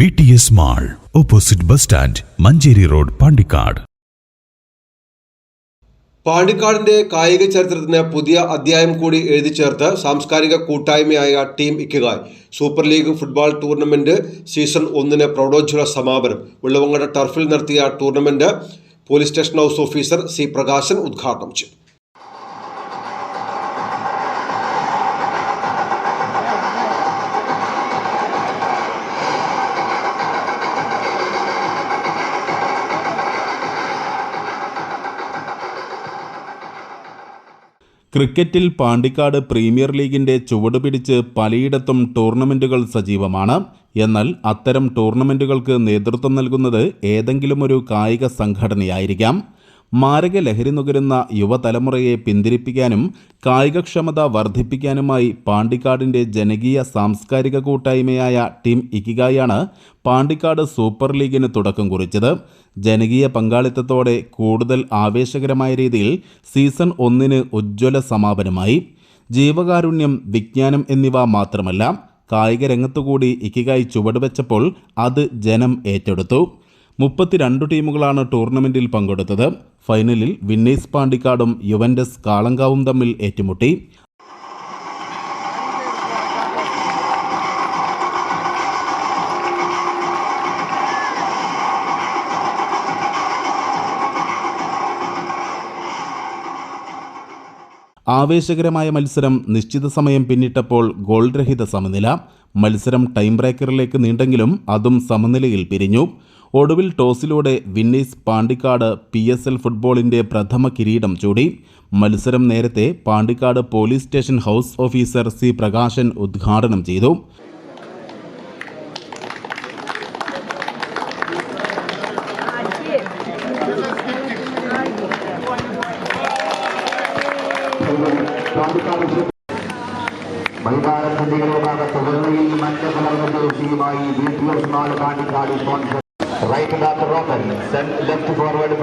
V T S mall opposite bus stand Manjeri road Pandikkad പാണ്ടിക്കാടിന്റെ കായിക ചരിത്രത്തിന് പുതിയ അധ്യായം കൂടി എഴുതി ചേർത്ത് സാംസ്കാരിക കൂട്ടായ്മയായ team ഇക്കുകായ് super league football tournament season ഒന്നിന് പ്രൗഢോജ്വല സമാപനം. വെള്ളവങ്ങട ടർഫിൽ നടത്തിയ tournament police station house officer C Prakashan ഉദ്ഘാടനം ചെയ്തു. ക്രിക്കറ്റിൽ പാണ്ടിക്കാട് പ്രീമിയർ ലീഗിന്റെ ചുവട് പിടിച്ച് പലയിടത്തും ടൂർണമെന്റുകൾ സജീവമാണ്. എന്നാൽ അത്തരം ടൂർണമെന്റുകൾക്ക് നേതൃത്വം നൽകുന്നത് ഏതെങ്കിലും ഒരു കായിക സംഘടനയായിരിക്കാം. മാരക ലഹരി നുകരുന്ന യുവതലമുറയെ പിന്തിരിപ്പിക്കാനും കായികക്ഷമത വർദ്ധിപ്പിക്കാനുമായി പാണ്ടിക്കാടിന്റെ ജനകീയ സാംസ്കാരിക കൂട്ടായ്മയായ ടീം ഇക്കിഗായാണ് പാണ്ടിക്കാട് സൂപ്പർ ലീഗിന് തുടക്കം കുറിച്ചത്. ജനകീയ പങ്കാളിത്തത്തോടെ കൂടുതൽ ആവേശകരമായ രീതിയിൽ സീസൺ ഒന്നിന് ഉജ്ജ്വല സമാപനമായി. ജീവകാരുണ്യം വിജ്ഞാനം എന്നിവ മാത്രമല്ല കായിക രംഗത്തുകൂടി ഇക്കിഗായി ചുവടുവെച്ചപ്പോൾ അത് ജനം ഏറ്റെടുത്തു. മുപ്പത്തിരണ്ട് ടീമുകളാണ് ടൂർണമെന്റിൽ പങ്കെടുത്തത്. ഫൈനലിൽ വിന്നേസ് പാണ്ടിക്കാടും യുവൻഡസ് കാളങ്കാവും തമ്മിൽ ഏറ്റുമുട്ടി. ആവേശകരമായ മത്സരം നിശ്ചിത സമയം പിന്നിട്ടപ്പോൾ ഗോൾരഹിത സമനില. മത്സരം ടൈം ബ്രേക്കറിലേക്ക് നീണ്ടെങ്കിലും അതും സമനിലയിൽ പിരിഞ്ഞു. ഒടുവിൽ ടോസിലൂടെ വിന്നീസ് പാണ്ടിക്കാട് പി എസ് എൽ ഫുട്ബോളിന്റെ പ്രഥമ കിരീടം ചൂടി. മത്സരം നേരത്തെ Pandikkad police station house officer C Prakashan ഉദ്ഘാടനം ചെയ്തു. മൈതാനത്തിന്റെ ഭാഗത്ത് വെള്ളയിൽ മഞ്ഞ കലർന്ന ബി എസ് നാല് സ്പോൺസർ റൈറ്റ് ബാക്ക് റോബൻ ലെഫ്റ്റ് ഫോർവേഡ്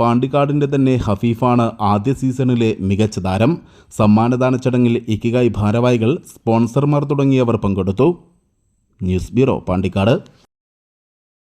പാണ്ടിക്കാടിന്റെ തന്നെ ഹഫീഫാണ് ആദ്യ സീസണിലെ മികച്ച താരം. സമ്മാനദാന ചടങ്ങിൽ ഇക്കിഗായ് ഭാരവാഹികൾ സ്പോൺസർമാർ തുടങ്ങിയവർ പങ്കെടുത്തു. News bureau Pandikkad.